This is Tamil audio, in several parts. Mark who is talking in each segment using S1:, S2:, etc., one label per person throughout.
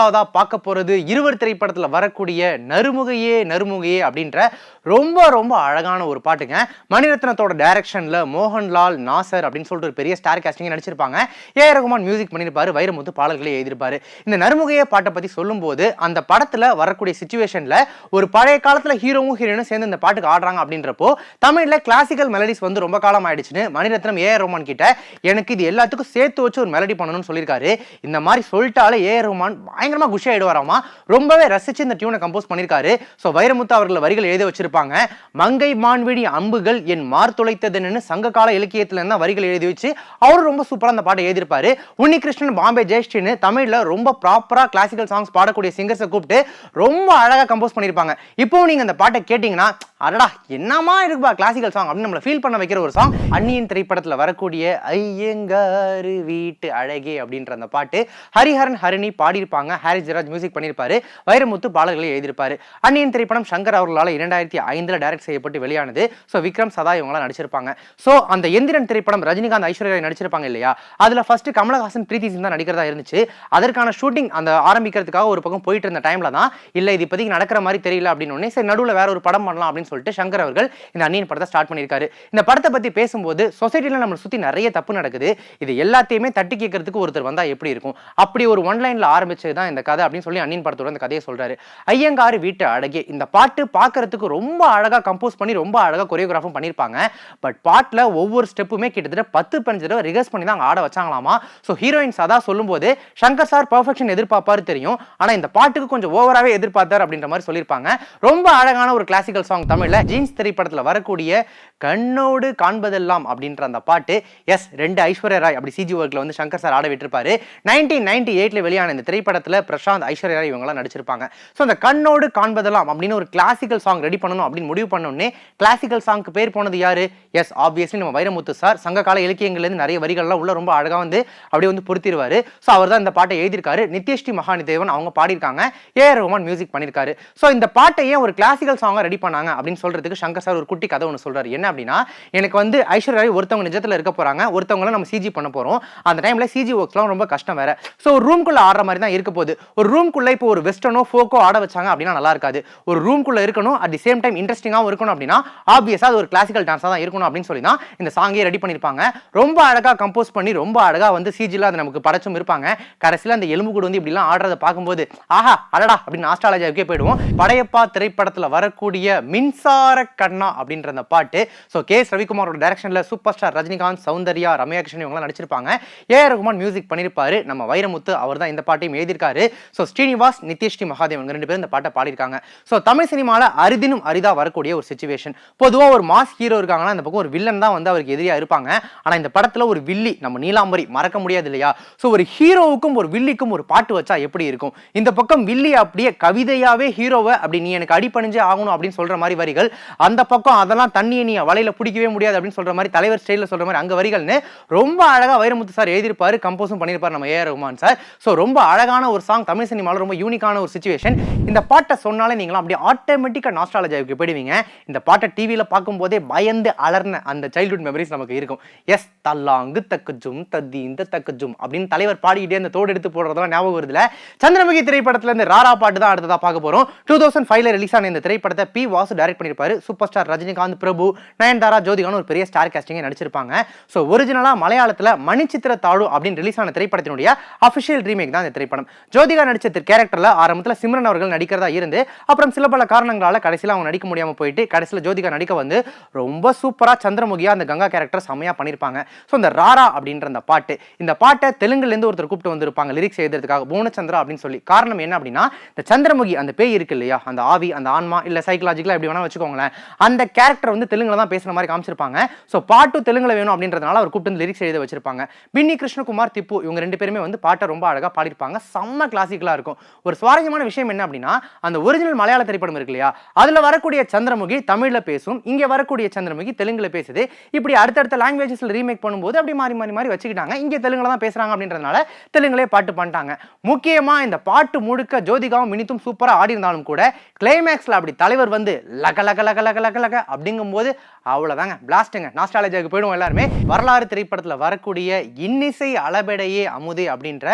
S1: முதலாவதா பார்க்க போறது இருவர் திரைப்படத்துல வரக்கூடிய நறுமுகையே நறுமுகையே அப்படின்ற ரொம்ப ரொம்ப அழகான ஒரு பாட்டுங்க. மணிரத்னத்தோட டைரக்ஷனில் மோகன்லால் நாசர் அப்படின்னு சொல்லிட்டு ஒரு பெரிய ஸ்டார் காஸ்டிங் நடிச்சிருப்பாங்க. ஏ. ஆர். ரகுமான் மியூசிக் பண்ணியிருப்பாரு. வைரமுத்து பாடல்களை எழுதியிருப்பாரு. இந்த நறுமுகையே பாட்டை பத்தி சொல்லும்போது அந்த படத்துல வரக்கூடிய சுச்சுவேஷன்ல ஒரு பழைய காலத்துல ஹீரோவும் ஹீரோயினும் சேர்ந்து இந்த பாட்டுக்கு ஆடுறாங்க அப்படின்றப்போ தமிழ்ல கிளாசிக்கல் மெலடிஸ் வந்து ரொம்ப காலம் ஆயிடுச்சுன்னு மணிரத்னம் ஏ. ரகுமான் கிட்ட எனக்கு இது எல்லாத்துக்கும் சேர்த்து வச்சு ஒரு மெலடி பண்ணணும்னு சொல்லியிருக்காரு. இந்த மாதிரி சொல்லிட்டாலே ஏ. ஆர். ரகுமான் பயங்கரமா குஷி ஆயிடுவாராமா? ரொம்பவே ரசிச்சு இந்த டியூனை கம்போஸ் பண்ணியிருக்காரு ஸோ வைரமுத்து அவர்கள் வரிகள் எழுதி வச்சிருப்பாங்க. மங்கை மான்விடி அம்புகள் என் மார் துளைத்ததுன்னு சங்க கால இலக்கியத்துல இருந்தா வரிகள் எழுதி வச்சு அவரும் ரொம்ப சூப்பரா அந்த பாட்டை எழுதியிருப்பாரு. உன்னிகிருஷ்ணன் பாம்பே ஜெயஸ்டின்னு தமிழ்ல ரொம்ப ப்ராப்பரா கிளாசிக்கல் சாங்ஸ் பாடக்கூடிய சிங்கர்ஸை கூப்பிட்டு ரொம்ப அழகா கம்போஸ் பண்ணியிருப்பாங்க இப்போ நீங்க அந்த பாட்டை கேட்டீங்கன்னா அடடா என்னமா இருக்குப்பா கிளாசிக்கல் சாங் அப்படின்னு நம்மளை ஃபீல் பண்ண வைக்கிற ஒரு சாங் அன்னியின் திரைப்படத்தில் வரக்கூடிய ஐயங்காரு வீட்டு அழகே அப்படின்ற அந்த பாட்டு ஹரிஹரன் ஹரிணி பாடியிருப்பாங்க. ஹாரிஸ் ஜெராஜ் மியூசிக் பண்ணியிருப்பாரு. வைரமுத்து பாடல்களை எழுதியிருப்பாரு. அன்னியின் திரைப்படம் சங்கர் அவர்களால் இரண்டாயிரத்தி ஐந்தில் டைரக்ட் செய்யப்பட்டு வெளியானது. ஸோ விக்ரம் சதா இவங்களாம் நடிச்சிருப்பாங்க. ஸோ அந்த எந்திரன் திரைப்படம் ரஜினிகாந்த் ஐஸ்வர்யா நடிச்சிருப்பாங்க இல்லையா? அதில் ஃபர்ஸ்ட் கமலஹாசன் பிரீத்தி சிங் தான் நடிக்கிறதா இருந்துச்சு. அதற்கான ஷூட்டிங் அந்த ஆரம்பிக்கிறதுக்காக ஒரு பக்கம் போயிட்டு இருந்த டைமில் தான் இல்லை இது இப்போதைக்கு நடக்கிற மாதிரி தெரியல அப்படின்னு சரி நடுவில் வேற ஒரு படம் பண்ணலாம் அப்படின்னு சொல்லிட்டு சங்கர் அவர்கள் இந்த அன்னியின் படத்தை ஸ்டார்ட் பண்ணியிருக்காரு. இந்த படத்தை பற்றி பேசும்போது சொசைட்டியில் நம்மளை சுற்றி நிறைய தப்பு நடக்குது. இது எல்லாத்தையுமே தட்டி கேட்கறதுக்கு ஒருத்தர் வந்தால் எப்படி இருக்கும்? அப்படி ஒரு ஒன்லைனில் ஆரம்பிச்சது தான் இந்த கதை அப்படின்னு சொல்லி அந்நியன் படத்தோட இந்த கதையை சொல்றாரு. ஐயங்காரு வீட்டு அழகே இந்த பாட்டு பார்க்கறதுக்கு ரொம்ப அழகா கம்போஸ் பண்ணி ரொம்ப அழகா கொரியோகிராஃபும் பண்ணியிருப்பாங்க. பட் பாட்டில் ஒவ்வொரு ஸ்டெப்புமே கிட்டத்தட்ட பத்து பதினஞ்சு தடவை ரிகர்ஸ் பண்ணி தான் ஆட வச்சாங்களாமா? ஸோ ஹீரோயின்ஸ் அதான் சொல்லும்போது சங்கர் சார் பர்ஃபெக்ஷன் எதிர்பார்ப்பாரு தெரியும். ஆனால் இந்த பாட்டுக்கு கொஞ்சம் ஓவராகவே எதிர்பார்த்தார் அப்படின்ற மாதிரி சொல்லியிருப்பாங்க. ரொம்ப அழகான ஒரு கிளாசிக்கல் சாங் தமிழ்ல ஜீன்ஸ் திரைப்படத்தில் வரக்கூடிய கண்ணோடு காண்பதெல்லாம் அப்படின்ற அந்த பாட்டு. எஸ் ரெண்டு ஐஸ்வர்யா ராய் அப்படி சிஜி ஒர்க்கில் வந்து சங்கர் சார் ஆட விட்டுருப்பாரு. நைன்டீன் நைன்டி எயிட்டில் வெளியான இந்த திரைப்படத்தில் படத்தில் பிரசாந்த் ஐஸ்வர்யா ராய் இவங்கெல்லாம் நடிச்சிருப்பாங்க. ஸோ அந்த கண்ணோடு காண்பதெல்லாம் அப்படின்னு ஒரு கிளாசிக்கல் சாங் ரெடி பண்ணணும் அப்படின்னு முடிவு பண்ணோடனே கிளாசிக்கல் சாங்க்கு பேர் போனது யார்? எஸ் ஆப்வியஸ்லி நம்ம வைரமுத்து சார் சங்ககால இலக்கியங்கள்லேருந்து நிறைய வரிகள்லாம் உள்ள ரொம்ப அழகாக வந்து அப்படியே வந்து பொருத்திடுவாரு ஸோ அவர் தான் இந்த பாட்டை எழுதியிருக்காரு. நித்யஸ்ரீ மகாநிதேவன் அவங்க பாடியிருக்காங்க. ஏ ரோமன் மியூசிக் பண்ணியிருக்காரு. ஸோ இந்த பாட்டை ஏன் ஒரு கிளாசிக்கல் சாங்காக ரெடி பண்ணாங்க அப்படின்னு சொல்கிறதுக்கு சங்கர் சார் ஒரு குட்டி கதை ஒன்று சொல்கிறார் என்ன அப்படின்னா எனக்கு வந்து ஐஸ்வர்யா ஒருத்தவங்க நிஜத்தில் இருக்க போகிறாங்க ஒருத்தவங்கள நம்ம சிஜி பண்ண போகிறோம் அந்த டைமில் சிஜி ஒர்க்ஸ்லாம் ரொம்ப கஷ்டம் வேறு. ஸோ ரூம்குள்ளே ஆடுற மாதிரி தான் இருக்க போகுது ஒரு ரூம்குள்ளே இப்போ ஒரு வெஸ்டர்னோ ஃபோக்கோ ஆட வச்சாங்க அப்படின்னா நல்லா இருக்காது. ஒரு ரூம்குள்ளே இருக்கணும் அட் தி சேம் டைம் இன்ட்ரெஸ்டிங்காகவும் இருக்கணும் அப்படின்னா ஆப்வியஸாக அது ஒரு கிளாசிக்கல் டான்ஸாக தான் இருக்கணும் அப்படின்னு சொல்லி தான் இந்த சாங்கே ரெடி பண்ணியிருப்பாங்க. ரொம்ப அழகாக கம்போஸ் பண்ணி ரொம்ப அழகாக வந்து சிஜியில் அது நமக்கு படைச்சும் இருப்பாங்க. கடைசியில் அந்த எலும்பு கூட வந்து இப்படிலாம் ஆடுறதை பார்க்கும்போது ஆஹா அடடா அப்படின்னு ஆஸ்ட்ராலஜாவுக்கே போயிடுவோம். படையப்பா திரைப்படத்தில் வரக்கூடிய மின்சார கண்ணா அப்படின்ற அந்த பாட்டு. So K. எஸ் ரவிக்குமாரோட டைரக்ஷன்ல சூப்பர் ஸ்டார் ரஜினிகாந்த் சௌந்தர்யா ரம்யா கிருஷ்ணன் இவங்கலாம் நடிச்சிருப்பாங்க. ஏ ரகுமான் மியூசிக் பண்ணியிருப்பாரு. நம்ம வைரமுத்து அவர் தான் இந்த பாட்டையும் எழுதியிருக்காரு. இருக்காரு ஸோ ஸ்ரீனிவாஸ் நித்யஸ்ரீ மகாதேவன் ரெண்டு பேரும் இந்த பாட்டை பாடியிருக்காங்க. ஸோ தமிழ் சினிமாவில் அரிதினும் அரிதாக வரக்கூடிய ஒரு சுச்சுவேஷன் பொதுவாக ஒரு மாஸ் ஹீரோ இருக்காங்கன்னா அந்த பக்கம் ஒரு வில்லன் தான் வந்து அவருக்கு எதிரியாக இருப்பாங்க. ஆனால் இந்த படத்தில் ஒரு வில்லி நம்ம நீலாம்பரி மறக்க முடியாது இல்லையா? ஸோ ஒரு ஹீரோவுக்கும் ஒரு வில்லிக்கும் ஒரு பாட்டு வச்சா எப்படி இருக்கும்? இந்த பக்கம் வில்லி அப்படியே கவிதையாகவே ஹீரோவை அப்படி நீ எனக்கு அடிப்பணிஞ்சே ஆகணும் அப்படின்னு சொல்கிற மாதிரி வரிகள். அந்த பக்கம் அதெல்லாம் தண்ணியை நீ வலையில் பிடிக்கவே முடியாது அப்படின்னு சொல்கிற மாதிரி தலைவர் ஸ்டைலில் சொல்கிற மாதிரி அங்கே வரிகள்னு ரொம்ப அழகாக வைரமுத்து சார் எழுதியிருப்பார் கம்போஸும் பண்ணியிருப்பார் நம்ம ஏஆர் ரகுமான் சார். ஸோ ரொம்ப அழகான ஒரு சாங் தமிழ் சினிமாவில் ரொம்ப யூனிக்கான ஒரு சுச்சுவேஷன் இந்த பாட்டை சொன்னாலே நீங்களாம் அப்படியே ஆட்டோமேட்டிக்காக நாஸ்ட்ராலஜிக்கு போயிடுவீங்க. இந்த பாட்டை டிவியில் பார்க்கும்போதே பயந்து அலர்ன அந்த சைல்ட்ஹுட் மெமரிஸ் நமக்கு இருக்கும். எஸ் தல்லாங்கு தக்கு ஜும் தத்தி இந்த தக்கு ஜும் அப்படின்னு தலைவர் பாடிக்கிட்டே அந்த தோடு எடுத்து போடுறதெல்லாம் ஞாபகம் வருதுல சந்திரமுகி திரைப்படத்துல இருந்து ராரா பாட்டு தான் அடுத்ததாக பார்க்க போகிறோம் டூ தௌசண்ட் ஃபைவ்ல ரிலீஸ் ஆன இந்த திரைப்படத்தை பி வாசு டைரக்ட் பண்ணியிருப்பாரு. சூப்பர் ஸ்டார் ரஜினிகாந்த் பிரபு நயன்தாரா ஜோதிகான்னு ஒரு பெரிய ஸ்டார் காஸ்டிங்கை நடிச்சிருப்பாங்க. ஸோ ஒரிஜினலா மலையாளத்தில் மணிச்சித்திர தாழு அப்படின்னு ரிலீஸ் ஆன திரைப்படத்தினுடைய அஃபிஷியல் ரீமேக் தான் இந்த திரைப்படம். ஜோதிகா நடிச்ச கேரக்டர்ல ஆரம்பத்துல சிம்ரன் அவர்கள் நடிக்கிறதா இருந்து அப்புறம் சில பல காரணங்களால கடைசியில் அவங்க நடிக்க முடியாம போயிட்டு கடைசியில் ஜோதிகா நடிக்க வந்து ரொம்ப சூப்பரா சந்திரமுகியா அந்த கங்கா கேரக்டர் செம்மையா பண்ணியிருப்பாங்க ஸோ இந்த ராரா அப்படின்ற அந்த பாட்டு இந்த பாட்டை தெலுங்குல இருந்து ஒருத்தர் கூப்பிட்டு வந்திருப்பாங்க லிரிக்ஸ் எழுதுறதுக்காக பூனச்சந்திரா அப்படின்னு சொல்லி. காரணம் என்ன அப்படின்னா இந்த சந்திரமுகி அந்த பேய் இருக்கு இல்லையா அந்த ஆவி அந்த ஆன்மா இல்ல சைக்கலாஜிக்கலா எப்படி வேணா வச்சுக்கோங்களேன் அந்த கேரக்டர் வந்து தெலுங்குல தான் பேசுற மாதிரி காமிச்சிருப்பாங்க. ஸோ பாட்டு தெலுங்குல வேணும் அப்படின்றதுனால அவர் கூப்பிட்டு வந்து லிரிக்ஸ் எழுத வச்சிருப்பாங்க. பின்னி கிருஷ்ணகுமார் திப்பு இவங்க ரெண்டு பேருமே வந்து பாட்டை ரொம்ப அழகா பாடியிருப்பாங்க. செம்ம செம்ம கிளாசிக்கலாக இருக்கும். ஒரு சுவாரஸ்யமான விஷயம் என்ன அப்படின்னா அந்த ஒரிஜினல் மலையாள திரைப்படம் இருக்கு இல்லையா? அதில் வரக்கூடிய சந்திரமுகி தமிழில் பேசும் இங்கே வரக்கூடிய சந்திரமுகி தெலுங்கில் பேசுது. இப்படி அடுத்தடுத்த லாங்குவேஜஸில் ரீமேக் பண்ணும்போது அப்படி மாறி மாறி மாறி வச்சுக்கிட்டாங்க. இங்கே தெலுங்கில் தான் பேசுகிறாங்க அப்படின்றதுனால தெலுங்குலே பாட்டு பண்ணிட்டாங்க. முக்கியமாக இந்த பாட்டு முழுக்க ஜோதிகாவும் மினித்தும் சூப்பராக ஆடி இருந்தாலும் கூட கிளைமேக்ஸில் அப்படி தலைவர் வந்து லக லக லக லக லக லக அப்படிங்கும்போது அவ்வளோதாங்க பிளாஸ்ட்டுங்க நாஸ்டாலஜியாக்கு போயிடுவோம் எல்லாருமே. வரலாறு திரைப்படத்தில் வரக்கூடிய இன்னிசை அளபெடையே அமுதே அப்படின்ற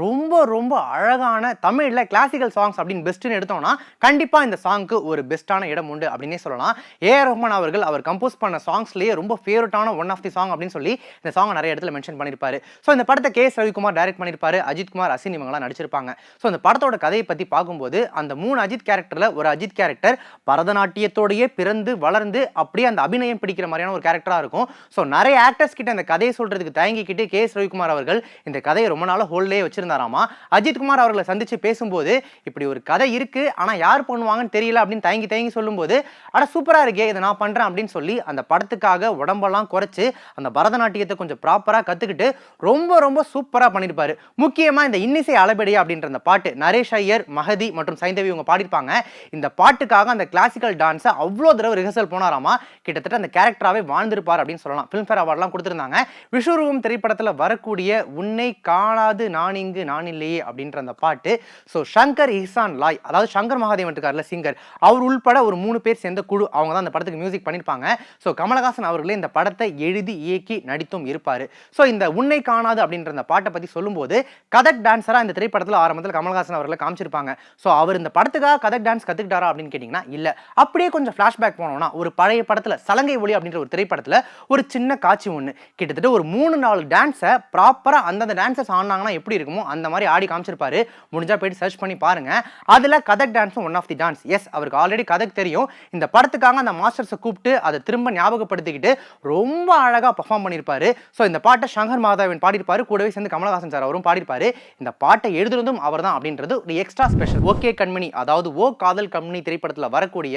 S1: ரொம்ப ரொம்ப அழகான தமிழில் கிளாசிக்கல் சாங்ஸ் அப்படின்னு பெஸ்ட்டுன்னு எடுத்தோம்னா கண்டிப்பாக இந்த சாங்க்கு ஒரு பெஸ்ட்டான இடம் உண்டு அப்படின்னே சொல்லலாம். ஏ ஆர் ரஹ்மான் அவர்கள் அவர் கம்போஸ் பண்ண சாங்ஸ்லேயே ரொம்ப ஃபேவரட்டான ஒன் ஆஃப் தி சாங் அப்படின்னு சொல்லி இந்த சாங் நிறைய இடத்துல மென்ஷன் பண்ணியிருப்பாரு ஸோ இந்த படத்தை கே எஸ் ரவிக்குமார் டைரக்ட் பண்ணியிருப்பாரு அஜித் குமார் அசின் இவங்கலாம் நடிச்சிருப்பாங்க. ஸோ இந்த படத்தோட கதையை பற்றி பார்க்கும்போது அந்த மூணு அஜித் கேரக்டரில் ஒரு அஜித் கேரக்டர் பரதநாட்டியத்தோடையே பிறந்து வளர்ந்து அப்படியே அந்த அபிநயம் பிடிக்கிற மாதிரியான ஒரு கேரக்டராக இருக்கும். ஸோ நிறைய ஆக்டர்ஸ் கிட்ட இந்த கதையை சொல்கிறதுக்கு தயங்கிக்கிட்டு கே எஸ் ரவிக்குமார் அவர்கள் இந்த கதையை ரொம்ப நாள் ஹோல்டே வச்சிருந்தாராமா? அஜித் குமார் அவர்களை சந்திச்சு பேசும்போது இப்படி ஒரு கதை இருக்கு ஆனா யார் பண்ணுவாங்கன்னு தெரியல அப்படின்னு தயங்கி தயங்கி சொல்லும்போது அட சூப்பரா இருக்கே இதை நான் பண்றேன் அப்படின்னு சொல்லி அந்த படத்துக்காக உடம்பெல்லாம் குறைச்சு அந்த பரதநாட்டியத்தை கொஞ்சம் ப்ராப்பரா கத்துக்கிட்டு ரொம்ப ரொம்ப சூப்பரா பண்ணியிருப்பாரு முக்கியமா இந்த இன்னிசை அளபெடியா அப்படின்ற அந்த பாட்டு நரேஷ் ஐயர் மகதி மற்றும் சைந்தவி இவங்க பாடியிருப்பாங்க. இந்த பாட்டுக்காக அந்த கிளாசிக்கல் டான்ஸை அவ்வளோ தடவை ரிஹர்சல் போனாராமா கிட்டத்தட்ட அந்த கேரக்டராகவே வாழ்ந்திருப்பார் அப்படின்னு சொல்லலாம். ஃபிலிம்ஃபேர் அவார்ட்லாம் கொடுத்துருந்தாங்க. விஸ்வரூபம் திரைப்படத்தில் வரக்கூடிய உன்னை காணாது நான் இங்கு நான் இல்லையே அப்படின்ற அந்த பாட்டு. ஸோ சங்கர் இஹ்சான் லாய் அதாவது சங்கர் மகாதேவன் இருக்கார்ல சிங்கர் அவர் உள்பட ஒரு மூணு பேர் சேர்ந்த குழு அவங்க தான் அந்த படத்துக்கு மியூசிக் பண்ணியிருப்பாங்க. ஸோ கமலஹாசன் அவர்களே இந்த படத்தை எழுதி இயக்கி நடித்தும் இருப்பார். ஸோ இந்த உன்னை காணாது அப்படின்ற அந்த பாட்டை பற்றி சொல்லும்போது கதக் டான்ஸராக இந்த திரைப்படத்தில் ஆரம்பத்தில் கமலஹாசன் அவர்களை காமிச்சிருப்பாங்க. ஸோ அவர் இந்த படத்துக்காக கதக் டான்ஸ் கற்றுக்கிட்டாரா அப்படின்னு கேட்டிங்கன்னா இல்லை. அப்படியே கொஞ்சம் ஃப்ளாஷ்பேக் போனோம்னா ஒரு பழைய படத்தில் சலங்கை ஒளி அப்படின்ற ஒரு திரைப்படத்தில் ஒரு சின்ன காட்சி ஒன்று கிட்டத்தட்ட ஒரு மூணு நாலு டான்ஸை ப்ராப்பராக அந்தந்த டான்ஸஸ் ஆடினாங்கன்னா எப்படி இருக்குமோ அந்த மாதிரி ஆடி காமிச்சிருப்பாரு. முடிஞ்சா போயிட்டு சர்ச் பண்ணி பாருங்க. அதில் Kathak டான்ஸும் one of the dance yes அவருக்கு ஆல்ரெடி கதக் தெரியும். இந்த படத்துக்காக அந்த மாஸ்டர்ஸை கூப்பிட்டு அதை திரும்ப ஞாபகப்படுத்திக்கிட்டு ரொம்ப அழகாக பர்ஃபார்ம் பண்ணியிருப்பாரு ஸோ இந்த பாட்டை சங்கர் மாதாவின் பாடியிருப்பாரு. கூடவே சேர்ந்து கமலஹாசன் சார் அவரும் பாடியிருப்பாரு. இந்த பாட்டை எழுதுனதும் அவர் தான் அப்படின்றது ஒரு எக்ஸ்ட்ரா ஸ்பெஷல் ஓகே கண்மணி அதாவது ஓ காதல் கண்மணி திரைப்படத்தில் வரக்கூடிய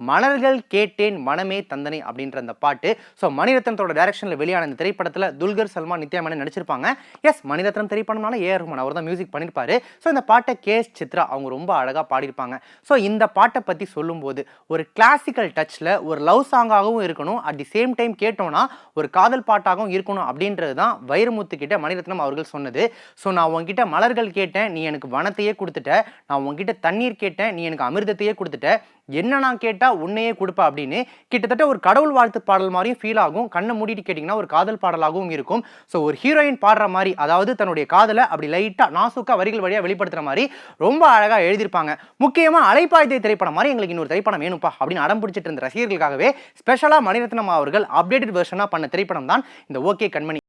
S1: மலர்கள் கேட்டேன் மனமே தந்தனை அப்படின்ற அந்த பாட்டு. ஸோ மணிரத்னத்தோட டைரக்ஷனில் வெளியான இந்த திரைப்படத்தில் துல்கர் சல்மான் நித்யாமேனன் நடிச்சிருப்பாங்க. எஸ் மணிரத்னம் திரைப்படம்னால ஏ ரஹ்மான் அவர் தான் மியூசிக் பண்ணியிருப்பாரு ஸோ இந்த பாட்டை கே. எஸ். சித்ரா அவங்க ரொம்ப அழகாக பாடியிருப்பாங்க. ஸோ இந்த பாட்டை பற்றி சொல்லும்போது ஒரு கிளாசிக்கல் டச்சில் ஒரு லவ் சாங்காகவும் இருக்கணும். அட் தி சேம் டைம் கேட்டோம்னா ஒரு காதல் பாட்டாகவும் இருக்கணும் அப்படின்றது தான் வைரமுத்து கிட்ட மணிரத்னம் அவர்கள் சொன்னது. ஸோ நான் உங்ககிட்ட மலர்கள் கேட்டேன் நீ எனக்கு வனத்தையே கொடுத்துட்ட. நான் உங்ககிட்ட தண்ணீர் கேட்டேன் நீ எனக்கு அமிர்தத்தையே கொடுத்துட்ட. என்ன நான் கேட்டால் உன்னையே கொடுப்பா அப்படின்னு கிட்டத்தட்ட ஒரு கடவுள் வாழ்த்து பாடல் மாதிரியும் ஃபீல் ஆகும். கண்ணை மூடிட்டு கேட்டிங்கன்னா ஒரு காதல் பாடலாகவும் இருக்கும். ஸோ ஒரு ஹீரோயின் பாடுற மாதிரி அதாவது தன்னுடைய காதலை அப்படி லைட்டாக நாசுக்கா வரிகள் வழியாக வெளிப்படுத்துற மாதிரி ரொம்ப அழகாக எழுதியிருப்பாங்க. முக்கியமாக அலைப்பாய்த்தை திரைப்படம் மாதிரி எங்களுக்கு இன்னொரு திரைப்படம் வேணும்ப்பா அப்படின்னு அடம் பிடிச்சிட்டு இருந்த ரசிகர்களுக்காகவே ஸ்பெஷலாக மணிரத்னம் அவர்கள் அப்டேட்டட் வெர்ஷனாக பண்ண திரைப்படம் தான் இந்த ஓகே கண்மணி